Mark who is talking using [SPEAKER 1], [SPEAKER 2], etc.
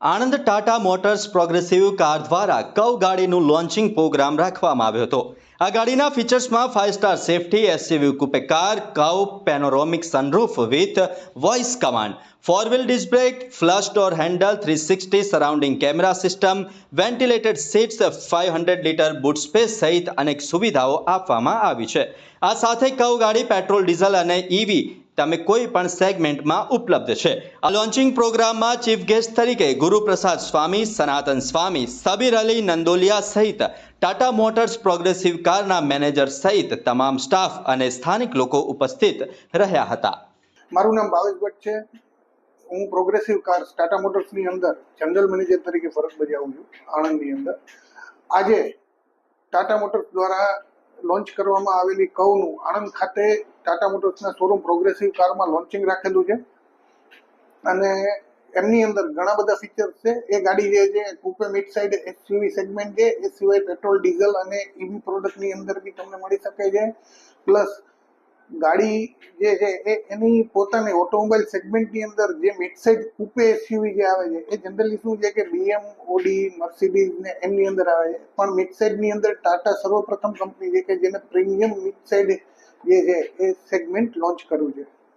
[SPEAKER 1] Anand Tata Motors progressive car દ્વારા કવ ગાડીનું લોન્ચિંગ પ્રોગ્રામ રાખવામાં આવ્યો હતો. આ ગાડીના ફીચર્સમાં five star safety SUV coupe car Curvv panoramic sunroof with voice command four wheel disc brake flush door handle three sixty surrounding camera system ventilated seats five hundred litre boot space સહિત અનેક સુવિધાઓ આપવામાં આવી છે. આ સાથે કવ ગાડી પેટ્રોલ ડીઝલ અને ઈવી તમે કોઈ પણ સેગમેન્ટમાં ઉપલબ્ધ છે. આ લોન્ચિંગ પ્રોગ્રામમાં ચીફ ગેસ્ટ તરીકે ગુરુપ્રસાદ સ્વામી, સનાતન સ્વામી, સબીર અલી નંદોલિયા સહિત ટાટા મોટર્સ પ્રોગ્રેસિવ કારના મેનેજર સહિત તમામ સ્ટાફ અને સ્થાનિક લોકો ઉપસ્થિત રહ્યા હતા.
[SPEAKER 2] મારું નામ ભાવેશ ભટ્ટ છે. હું પ્રોગ્રેસિવ કાર ટાટા મોટર્સની અંદર જનરલ મેનેજર તરીકે ફરજ બજાવું છું, આણંદની અંદર. આજે ટાટા મોટર્સ દ્વારા લોન્ચ કરવામાં આવેલી કવનું આણંદ ખાતે ટાટા મોટર્સના શોરૂમ પ્રોગ્રેસિવ કારમાં લોન્ચિંગ રાખેલું છે. અને એમની અંદર ઘણા બધા ફીચર્સ છે. એ ગાડી જે છે coupe mid size SUV segment છે. એ સિવાય પેટ્રોલ ડીઝલ અને ઇવી પ્રોડક્ટની અંદર બી તમને મળી શકે છે. પ્લસ ગાડી જે છે, એ એની પોતાની ઓટોમોબાઈલ સેગમેન્ટની અંદર જે મિડ સાઇડ કુપે એસયુવી જે આવે છે, એ જનરલી શું છે કે બીએમ ઓડી મર્સિડીઝ ને એમની અંદર આવે છે. પણ મિડ સાઇડની અંદર ટાટા સર્વપ્રથમ કંપની છે કે જેને પ્રીમિયમ મિડ જે એ સેગમેન્ટ લોન્ચ કરવું છે.